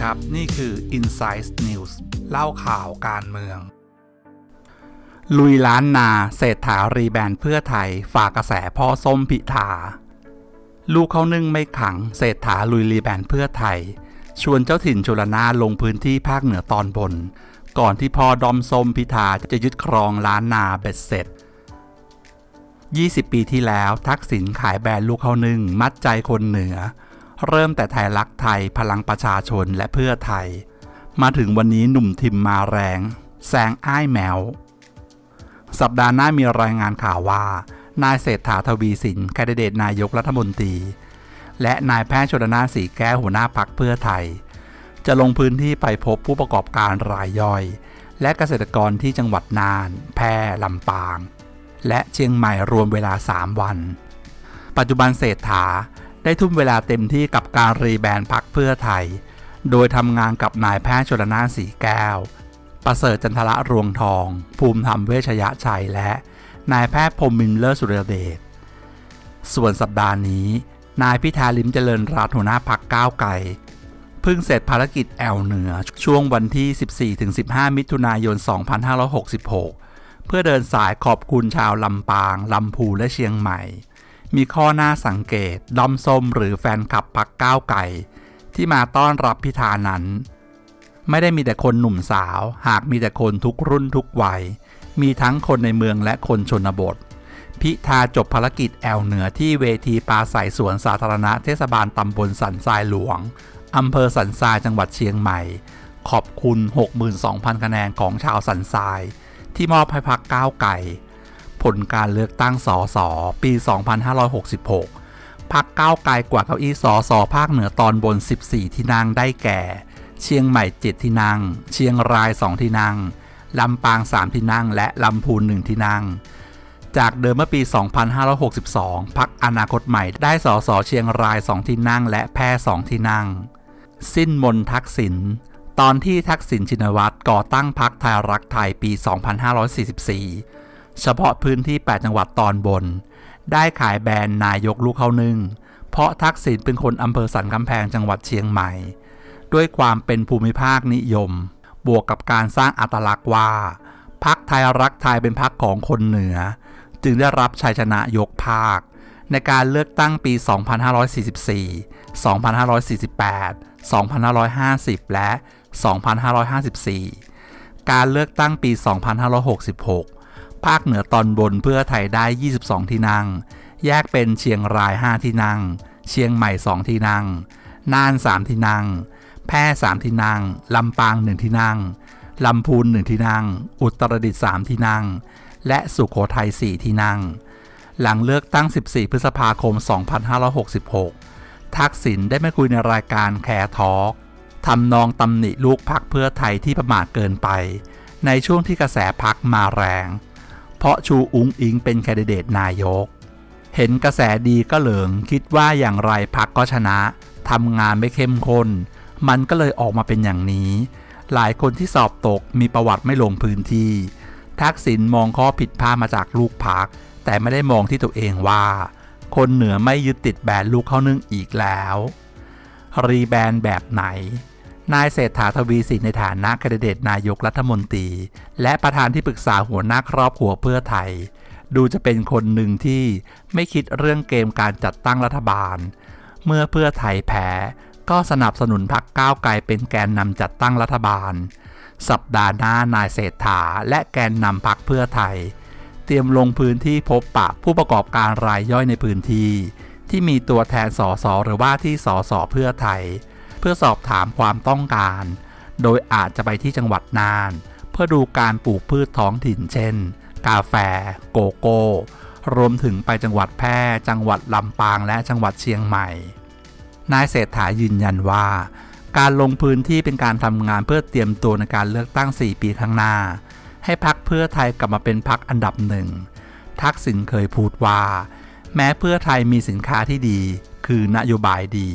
ครับ นี่คือ Insight News เล่าข่าวการเมือง ลุยล้านนาเศรษฐารีแบนเพื่อไทย ฝากกระแสพ่อส้มพิธา ลูกเขานึ่งไม่ขัง เศรษฐาลุยรีแบนเพื่อไทย ชวนเจ้าถิ่นจุลนาลงพื้นที่ภาคเหนือตอนบน ก่อนที่พ่อดอมส้มพิธาจะยึดครองล้านนาเบ็ดเสร็จ20 ปีที่แล้วทักษิณขายแบรนด์ลูกเขานึ่งมัดใจคนเหนือ เริ่มแต่ไทยรักไทยพลังประชาชนและเพื่อไทย มาถึงวันนี้หนุ่มทิมมาแรงแซงอ้ายแมว สัปดาห์หน้ามีรายงานข่าวว่า นายเศรษฐาทวีสินแคนดิเดตนายกรัฐมนตรี และนายแพทย์ชนนาสีแก้วหัวหน้าพักเพื่อไทย จะลงพื้นที่ไปพบผู้ประกอบการรายย่อย และเกษตรกรที่จังหวัดน่าน แพร่ลำปาง และเชียงใหม่รวมเวลา 3 วัน ปัจจุบันเศรษฐา ได้ทุ่มเวลาเต็มที่กับการรีแบรนด์พักเพื่อไทย โดยทำงานกับนายแพทย์ชลนานสีแก้ว ประเสริฐจันทระรวงทอง ภูมิธรรมเวชยชัยและ นายแพทย์พรมมินเลอร์สุรเดช ส่วนสัปดาห์นี้ นายพิธาลิมเจริญรัตน์หัวหน้าพักก้าวไกลเพิ่งเสร็จภารกิจแอลเหนือช่วงวันที่ 14-15 มิถุนายน 2566 เพื่อเดินสายขอบคุณชาวลำปาง ลำพูและเชียงใหม่ มีข้อหน้าสังเกตดอมส้มหรือแฟนคลับพักก้าวไก่ที่มาต้อนรับพิธานั้น ไม่ได้มีแต่คนหนุ่มสาว หากมีแต่คนทุกรุ่นทุกวัย มีทั้งคนในเมืองและคนชนบท พิธาจบภารกิจแอลเหนือที่เวทีปราศัยสวนสาธารณะเทศบาลตำบลสันทรายหลวงอำเภอสันทรายจังหวัดเชียงใหม่ ขอบคุณ 62,000 คะแนนของชาวสันทราย ที่มอบให้พักก้าวไก่ ผลการเลือกตั้งสสปี 2566 พักก้าวไกลกว่าเก้าอี้สสภาคเหนือตอนบน 14 ที่นั่งได้แก่ เชียงใหม่ 7 ที่นั่ง เชียงราย 2 ที่นั่ง ลำปาง 3 ที่นั่ง และลำพูน 1 ที่นั่ง จากเดิมเมื่อปี 2562 พักอนาคตใหม่ได้สสเชียงราย 2 ที่นั่ง และแพร่ 2 ที่นั่ง สิ้นมนทักษิณตอนที่ทักษิณชินวัตรก่อตั้งพักไทยรักไทยปี 2544 เฉพาะพื้นที่ 8 จังหวัดตอนบน ได้ขายแบรนด์นายกลูกเข้านึ่ง เพราะทักษิณเป็นคนอำเภอสันกำแพงจังหวัดเชียงใหม่ ด้วยความเป็นภูมิภาคนิยม บวกกับการสร้างอัตลักษณ์ว่าพักไทยรักไทยเป็นพักของคนเหนือ จึงได้รับชัยชนะยกภาค ในการเลือกตั้งปี 2544 2548 2550 และ 2554 การเลือกตั้งปี 2566 ภาคเหนือตอนบนเพื่อไทยได้ 22 ที่นั่ง แยกเป็นเชียงราย 5 ที่นั่ง เชียงใหม่ 2 ที่นั่ง น่าน 3 ที่นั่ง แพร่ 3 ที่นั่ง ลำปาง 1 ที่นั่ง ลำพูน 1 ที่นั่ง อุตรดิตถ์ 3 ที่นั่ง และสุขโขทัย 4 ที่นั่ง หลังเลือกตั้ง 14 พฤษภาคม 2566 ทักษิณได้ไม่คุยในรายการแคร์ทอล์กทำนองตำหนิลูกพักเพื่อไทยที่ประมาทเกินไป ในช่วงที่กระแสพักมาแรง เพราะชูอุ้งอิงเป็นแคนดิเดตนายก เห็นกระแสดีก็เหลิงคิดว่าอย่างไรพักก็ชนะทำงานไม่เข้มข้น มันก็เลยออกมาเป็นอย่างนี้ หลายคนที่สอบตกมีประวัติไม่ลงพื้นที่ ทักษิณมองข้อผิดพลาดมาจากลูกพัก แต่ไม่ได้มองที่ตัวเองว่า คนเหนือไม่ยึดติดแบรนด์ลูกเข้านึ่งอีกแล้ว รีแบรนด์แบบไหน นายเศรษฐาทวีสินในฐานะแคนดิเดตนายกรัฐมนตรี และประธานที่ปรึกษาหัวหน้าครอบครัวเพื่อไทย ดูจะเป็นคนหนึ่งที่ไม่คิดเรื่องเกมการจัดตั้งรัฐบาล เมื่อเพื่อไทยแพ้ก็สนับสนุนพรรคก้าวไกลเป็นแกนนำจัดตั้งรัฐบาล สัปดาห์หน้านายเศรษฐาและแกนนำพรรคเพื่อไทย เตรียมลงพื้นที่พบปะผู้ประกอบการรายย่อยในพื้นที่ ที่มีตัวแทนสสหรือว่าที่สสเพื่อไทย เพื่อสอบถามความต้องการ โดยอาจจะไปที่จังหวัดน่าน เพื่อดูการปลูกพืชท้องถิ่นเช่น กาแฟ โกโก้ รวมถึงไปจังหวัดแพร่ จังหวัดลำปางและจังหวัดเชียงใหม่ นายเศรษฐายืนยันว่า การลงพื้นที่เป็นการทำงานเพื่อเตรียมตัวในการเลือกตั้ง 4 ปีข้างหน้า ให้พักเพื่อไทยกลับมาเป็นพักอันดับหนึ่งทักษิณเคยพูดว่า แม้เพื่อไทยมีสินค้าที่ดี คือนโยบายดี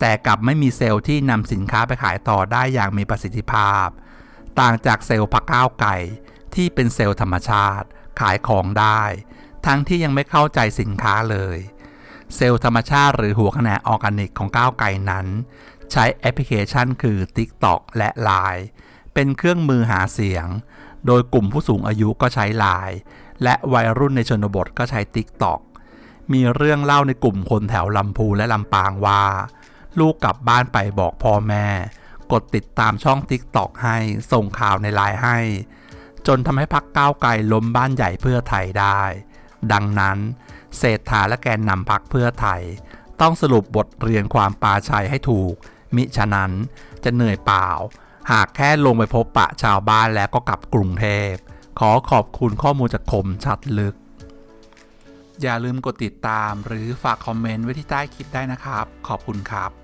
แต่กลับไม่มีเซลล์ที่นำสินค้าไปขายต่อได้อย่างมีประสิทธิภาพ ต่างจากเซลล์พักก้าวไก่ที่เป็นเซลล์ธรรมชาติ ขายของได้ ทั้งที่ยังไม่เข้าใจสินค้าเลย เซลล์ธรรมชาติหรือหัวคะแนนออร์แกนิกของก้าวไก่นั้น ใช้แอปพลิเคชันคือ TikTok และ Line เป็นเครื่องมือหาเสียง โดยกลุ่มผู้สูงอายุก็ใช้ Line และวัยรุ่นในชนบทก็ใช้ TikTok มีเรื่องเล่าในกลุ่มคนแถวลำพูและลำปางว่า ลูกกลับบ้านไปบอกพ่อแม่ กดติดตามช่อง TikTok ให้ ส่งข่าวในไลน์ให้ จนทำให้พักก้าวไกลล้มบ้านใหญ่เพื่อไทยได้ ดังนั้นเศรษฐาและแกนนำพักเพื่อไทย ต้องสรุปบทเรียนความปาชัยให้ถูก มิฉะนั้นจะเหนื่อยเปล่า หากแค่ลงไปพบปะชาวบ้านแล้วก็กลับกรุงเทพ ขอขอบคุณข้อมูลจากคมชัดลึก อย่าลืมกดติดตามหรือฝากคอมเมนต์ไว้ที่ใต้คลิปได้นะครับ ขอบคุณครับ